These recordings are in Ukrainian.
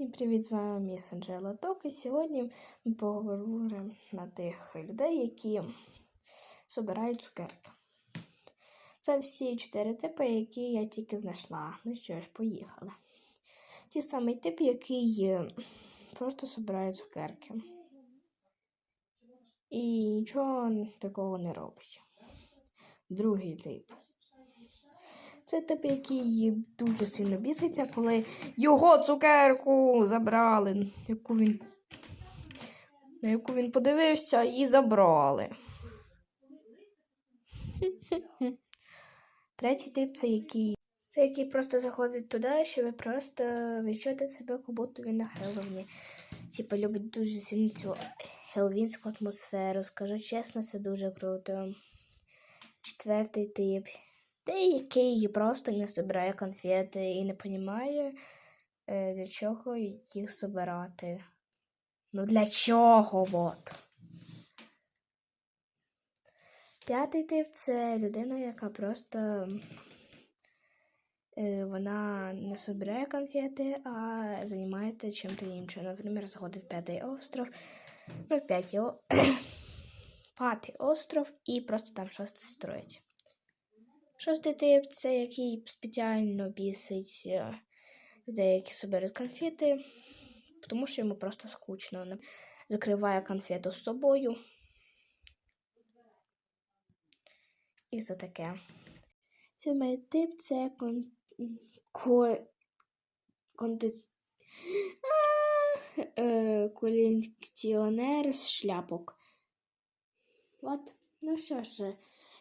Всім привіт, з вами міс Анджела Ток. І сьогодні ми поговоримо на тих людей, які збирають цукерки. Це всі чотири типи, які я тільки знайшла. Ну що ж, поїхали. Ті самий тип, який просто збирає цукерки. І нічого такого не робить. Другий тип. Це тип, який дуже сильно біситься, коли його цукерку забрали, яку він, на яку він подивився і забрали. Третій тип це який. Це який просто заходить туди, щоб просто відчути себе, як будто він на Хеллоуіні. Типа любить дуже сильно цю хеллоуінську атмосферу. Скажу чесно, це дуже круто. Четвертий тип. Те, який просто не збирає конфети і не розуміє, для чого їх збирати. Ну для чого от? П'ятий тип це людина, яка просто е, вона не збирає конфети, а займається чим-то іншим. Наприклад, заходить в п'ятий остров, ну, п'ятий, о... остров і просто там щось строїть. Шостий тип це який спеціально бісить е, людей, які собирають конфети, тому що йому просто скучно. Закриває конфету з собою. І все таке. Сьомий тип це кон... ко... кондиц... А, е, колекціонер з шляпок. От. Ну що ж,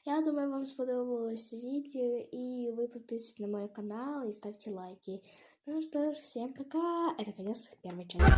я думаю, вам сподобалось відео, и вы подписывайтесь на мой канал и ставьте лайки. Ну что ж, всем пока. Это конец первой части.